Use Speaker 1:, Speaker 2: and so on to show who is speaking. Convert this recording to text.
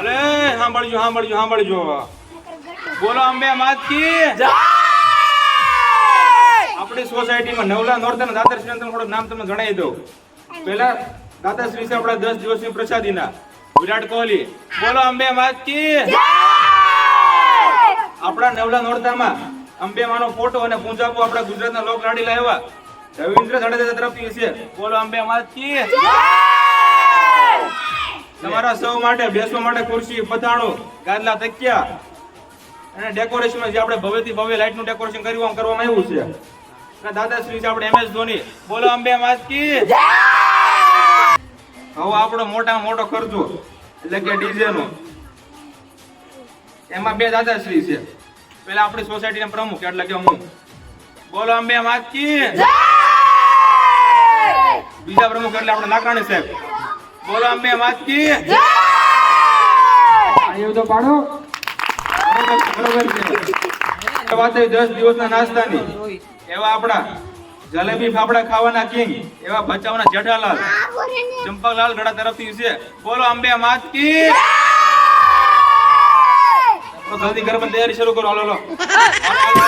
Speaker 1: અલે સાંભળજો સાંભળજો સાંભળજો. બોલો અંબે માત કી? આપણી સોસાયટીમાં નવલા નોર્તન દાદાશ્રી થોડું નામ તમને જણાવી દઉં. પેલા દાદાશ્રી છે આપણા દસ દિવસની પ્રસાદીના. વિરાટ કોહલી. બોલો અંબે માત કી? આપણા નવલા નોરતામાં અંબે માનો ફોટો અને પૂંજાપો આપણા ગુજરાતના લોક લાડી લાવ્યા રવિન્દ્ર જાડેજા તરફથી છે. બોલો અંબે માત કી? તમારા સૌ માટે બેસવા માટે ખુરશી પથાણું ગાદલા તકિયા અને ડેકોરેશન જે આપણે ભવ્યથી ભવ્ય લાઈટનું ડેકોરેશન કર્યું કરવામાં આવ્યું છે. અને દાદાશ્રી છે આપણે એમ એસ ધોની. બોલો અંબે માત કી હવે આપણો મોટા મોટો ખર્ચો એટલે કે ડીજે નો એમાં બે દાદાશ્રી છે. પેલા આપણી સોસાયટીના પ્રમુખ એટલે કે હું. બોલો અંબે માત કી બીજા પ્રમુખ એટલે આપણે નાકરાણી સાહેબ. બોલો અંબે માત કી?
Speaker 2: એવું તો પાડો.
Speaker 1: બરોબર છે, વાત દસ દિવસના નાસ્તાની. એવા આપણા જલેબી ફાફડા ખાવાના કિંગ એવા બચાવના જેઠાલાલ. ચંપકલાલ ગડા તરફથી છે. બોલો અંબે માત કી? તો જલ્દી ગરબા તૈયારી શરૂ કરો. હાલો, હાલો.